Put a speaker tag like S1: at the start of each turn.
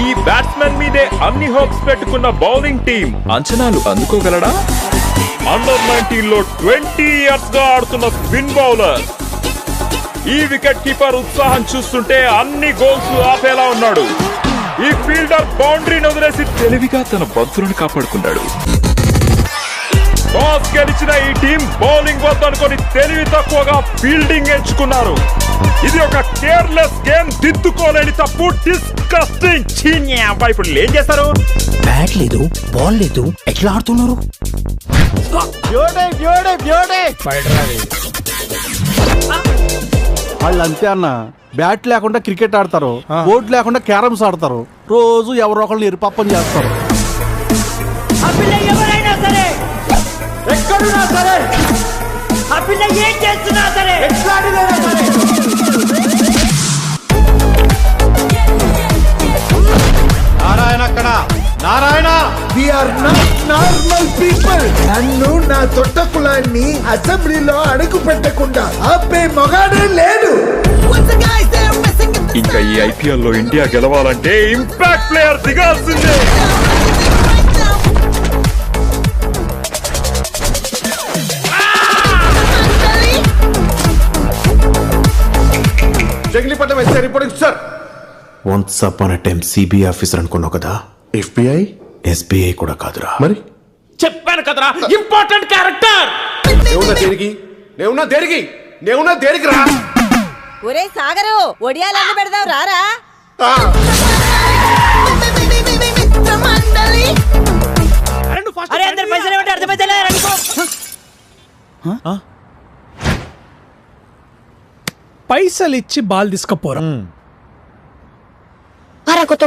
S1: ఈ బ్యాట్స్మెన్ మీదే అన్ని హోప్స్ పెట్టుకున్న బౌలింగ్ టీం అంచనాలు అందుకోగలడా? అండర్ నైన్టీన్లో ట్వంటీ ఇయర్స్గా ఆడుతున్న స్పిన్ బౌలర్ ఈ వికెట్ కీపర్ ఉత్సాహం చూస్తుంటే అన్ని గోల్స్ ఆపేలా ఉన్నాడు. ఈ ఫీల్డర్ బౌండరీని వదిలేసి తెలివిగా తన బంతులను కాపాడుకున్నాడు. టాస్ గెలిచిన ఈ టీం బౌలింగ్ వద్దనుకొని తెలివి తక్కువగా ఫీల్డింగ్ ఎంచుకున్నారు. ఇది ఒక కేర్లెస్ గేమ్ దిద్దుకోలేని తప్పు. డిస్కస్టింగ్ ఇప్పుడు ఏం చేస్తారు?
S2: బ్యాట్ లేదు బాల్ లేదు ఎట్లా ఆడుతున్నారు?
S3: వాళ్ళు అంతే అన్న బ్యాట్ లేకుండా క్రికెట్ ఆడతారు బోర్డు లేకుండా క్యారమ్స్ ఆడతారు. రోజు ఎవరో ఒకళ్ళు ఎరుపప్పని చేస్తారు.
S4: ఎక్కడున్నా సరే ఏం చేస్తున్నా సరే?
S3: నారాయణ అక్కడ. Narayana!
S5: Are not normal people నన్ను నా తొట్ట కులాన్ని అసెంబ్లీలో అడుగు పెట్టకుండా ఆపే మొగాడే లేడు.
S1: ఇంకా ఈ ఐపీఎల్లో ఇండియా గెలవాలంటే impact player దిగాల్సిందే.
S3: Jagilipatnam SI reporting sir.
S6: Once upon time CBI officer అనుకున్నావు కదా?
S3: ఎఫ్బిఐ
S6: ఎస్బీఐ కూడా కాదురా.
S3: మరి?
S2: చెప్పాను కదరా ఇంపార్టెంట్ క్యారెక్టర్
S3: నేనున్నా దేనికి? నేనున్నా దేనికి? నేనున్నా దేనికి రా
S7: ఒరే సాగరు ఒడియాలన్నీ పెడదాం రారా?
S4: అరే అందరు పైసలు ఏమంటే అర్థమైతే అనుకో
S8: పైసలు ఇచ్చి బాల్ తీసుకపోరా.
S7: కొత్త